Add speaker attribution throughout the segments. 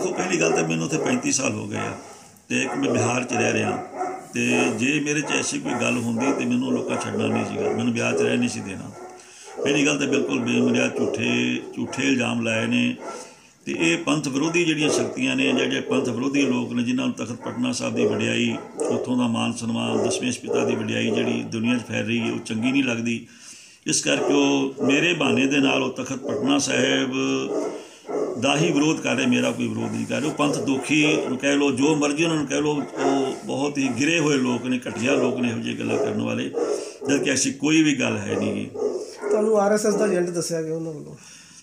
Speaker 1: ਦੇਖੋ, ਪਹਿਲੀ ਗੱਲ ਤਾਂ ਮੈਨੂੰ ਉੱਥੇ 35 ਸਾਲ ਹੋ ਗਏ ਆ ਤੇ ਇੱਕ ਮੈਂ ਬਿਹਾਰ 'ਚ ਰਹਿ ਰਿਹਾ। ਤੇ ਜੇ ਮੇਰੇ 'ਚ ਐਸੀ ਕੋਈ ਗੱਲ ਹੁੰਦੀ ਤੇ ਮੈਨੂੰ ਲੋਕਾਂ ਛੱਡਣਾ ਨਹੀਂ ਸੀਗਾ। ਮੈਨੂੰ ਵਿਆਹ 'ਚ ਰਹਿ ਨਹੀਂ ਸੀ ਦੇਣਾ। ਪਹਿਲੀ ਗੱਲ ਤਾਂ ਬਿਲਕੁਲ ਬੇਬੁਨਿਆਦ ਝੂਠੇ ਝੂਠੇ ਇਲਜ਼ਾਮ ਲਾਏ ਨੇ। ਤੇ ਇਹ ਪੰਥ ਵਿਰੋਧੀ ਜਿਹੜੀਆਂ ਸ਼ਕਤੀਆਂ ਨੇ, ਜਿਹੜੇ ਪੰਥ ਵਿਰੋਧੀ ਲੋਕ ਨੇ, ਜਿਨ੍ਹਾਂ ਨੂੰ ਤਖਤ ਪਟਨਾ ਸਾਹਿਬ ਦੀ ਵਡਿਆਈ, ਉੱਥੋਂ ਦਾ ਮਾਨ ਸਨਮਾਨ ਦਸ਼ਮੇਸ਼ ਪਿਤਾ ਦੀ ਵਡਿਆਈ ਜਿਹੜੀ ਦੁਨੀਆ 'ਚ ਫੈਲ ਰਹੀ ਹੈ, ਉਹ ਚੰਗੀ ਨਹੀਂ ਲੱਗਦੀ। ਇਸ ਕਰਕੇ ਉਹ ਮੇਰੇ ਬਹਾਨੇ ਦੇ ਨਾਲ ਉਹ ਤਖਤ ਪਟਨਾ ਸਾਹਿਬ ਦਾ ਹੀ ਵਿਰੋਧ ਕਰ ਰਹੇ ਮੇਰਾ ਕੋਈ ਵਿਰੋਧ ਨਹੀਂ ਕਰ ਰਹੇ। ਪੰਥ ਦੋਖੀ ਕਹਿ ਲੋ ਜੋ ਮਰਜ਼ੀ ਉਹਨਾਂ ਨੂੰ ਕਹਿ ਲੋ ਉਹ ਬਹੁਤ ਹੀ ਗਿਰੇ ਹੋਏ ਲੋਕ ਨੇ ਘਟੀਆ ਲੋਕ ਨੇ ਇਹੋ ਜਿਹੀ ਗੱਲਾਂ ਕਰਨ ਵਾਲੇ। ਜਦ ਕਿ ਐਸੀ ਕੋਈ ਵੀ ਗੱਲ ਹੈ ਨਹੀਂ
Speaker 2: ਤੁਹਾਨੂੰ ਆਰਐਸਐਸ ਦਾ ਏਜੰਟ ਦੱਸਿਆ ਗਿਆ ਉਹਨਾਂ ਵੱਲੋਂ?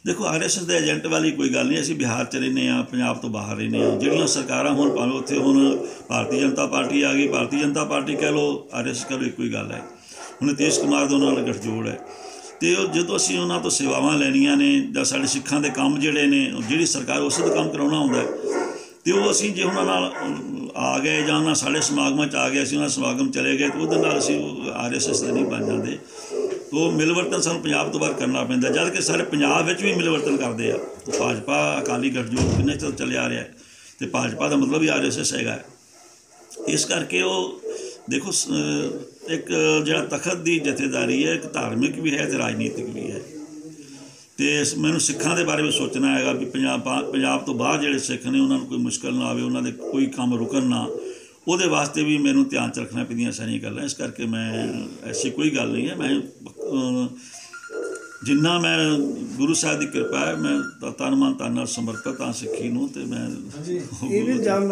Speaker 1: ਦੇਖੋ ਆਰਐਸਐਸ ਦੇ ਏਜੰਟ ਵਾਲੀ ਕੋਈ ਗੱਲ ਨਹੀਂ ਅਸੀਂ ਬਿਹਾਰ ਚ ਰਹਿੰਦੇ ਆ ਪੰਜਾਬ ਤੋਂ ਬਾਹਰ ਰਹਿੰਦੇ ਆ ਜਿਹੜੀਆਂ ਸਰਕਾਰਾਂ ਹੁਣ ਭਾਵੇਂ ਉੱਥੇ ਹੁਣ ਭਾਰਤੀ ਜਨਤਾ ਪਾਰਟੀ ਆ ਗਈ ਭਾਰਤੀ ਜਨਤਾ ਪਾਰਟੀ ਕਹਿ ਲੋ ਆਰਐਸਐਸ ਕਹਿ ਲੋ ਇੱਕੋ ਹੀ ਗੱਲ ਹੈ। ਹੁਣ ਨਿਤੀਸ਼ ਕੁਮਾਰ ਦਾ ਉਹਨਾਂ ਨਾਲ ਗੱਠਜੋੜ ਹੈ। ਤੇ ਉਹ ਜਦੋਂ ਅਸੀਂ ਉਹਨਾਂ ਤੋਂ ਸੇਵਾਵਾਂ ਲੈਣੀਆਂ ਨੇ ਜਾਂ ਸਾਡੇ ਸਿੱਖਾਂ ਦੇ ਕੰਮ ਜਿਹੜੇ ਨੇ ਜਿਹੜੀ ਸਰਕਾਰ ਉਸੇ ਦਾ ਕੰਮ ਕਰਾਉਣਾ ਹੁੰਦਾ ਹੈ, ਤੇ ਉਹ ਅਸੀਂ ਜੇ ਉਹਨਾਂ ਨਾਲ ਆ ਗਏ ਜਾਂ ਉਹਨਾਂ ਸਾਡੇ ਸਮਾਗਮਾਂ ਚ ਆ ਗਏ, ਅਸੀਂ ਉਹਨਾਂ ਸਮਾਗਮ ਚਲੇ ਗਏ, ਤੇ ਉਹਦੇ ਨਾਲ ਅਸੀਂ ਆਰਐਸਐਸ ਦਾ ਨਹੀਂ ਬਣ ਜਾਂਦੇ। ਤੋ ਮਿਲਵਰਤਨ ਸਾਨੂੰ ਪੰਜਾਬ ਤੋਂ ਬਾਹਰ ਕਰਨਾ ਪੈਂਦਾ, ਜਦ ਕਿ ਸਾਰੇ ਪੰਜਾਬ ਵਿੱਚ ਵੀ ਮਿਲਵਰਤਨ ਕਰਦੇ ਆ। ਭਾਜਪਾ, ਅਕਾਲੀ ਗੱਠਜੋੜ ਕਿੰਨੇ ਚਿਰ ਚੱਲਿਆ ਆ ਰਿਹਾ ਹੈ, ਤੇ ਭਾਜਪਾ ਦਾ ਮਤਲਬ ਹੀ ਆਰਐਸਐਸ ਹੈਗਾ ਇਸ ਕਰਕੇ ਉਹ ਦੇਖੋ, ਸ- ਇੱਕ ਜਿਹੜਾ ਤਖਤ ਦੀ ਜਥੇਦਾਰੀ ਹੈ, ਇੱਕ ਧਾਰਮਿਕ ਵੀ ਹੈ ਤੇ ਰਾਜਨੀਤਿਕ ਵੀ ਹੈ। ਤੇ ਮੈਨੂੰ ਸਿੱਖਾਂ ਦੇ ਬਾਰੇ ਵੀ ਸੋਚਣਾ ਹੈਗਾ ਵੀ ਪੰਜਾਬ ਪੰਜਾਬ ਤੋਂ ਬਾਹਰ ਜਿਹੜੇ ਸਿੱਖ ਨੇ, ਉਹਨਾਂ ਨੂੰ ਕੋਈ ਮੁਸ਼ਕਲ ਨਾ ਆਵੇ, ਉਹਨਾਂ ਦੇ ਕੋਈ ਕੰਮ ਰੁਕਣ ਨਾ। ਉਹਦੇ ਵਾਸਤੇ ਵੀ ਮੈਨੂੰ ਧਿਆਨ ਚ ਰੱਖਣਾ ਪੈਂਦੀਆਂ ਸਾਰੀਆਂ ਗੱਲਾਂ। ਇਸ ਕਰਕੇ ਮੈਂ ਐਸੀ ਕੋਈ ਗੱਲ ਨਹੀਂ ਹੈ। ਮੈਂ ਜਿੰਨਾ ਮੈਂ ਗੁਰੂ ਸਾਹਿਬ ਦੀ ਕਿਰਪਾ ਹੈ, ਮੈਂ ਤਨ ਮਨ ਤਨ ਨਾਲ ਸਮਰਪਿਤ ਹਾਂ ਸਿੱਖੀ ਨੂੰ ਤੇ ਮੈਂ
Speaker 2: ਇਹ ਵੀ ਇਲਜ਼ਾਮ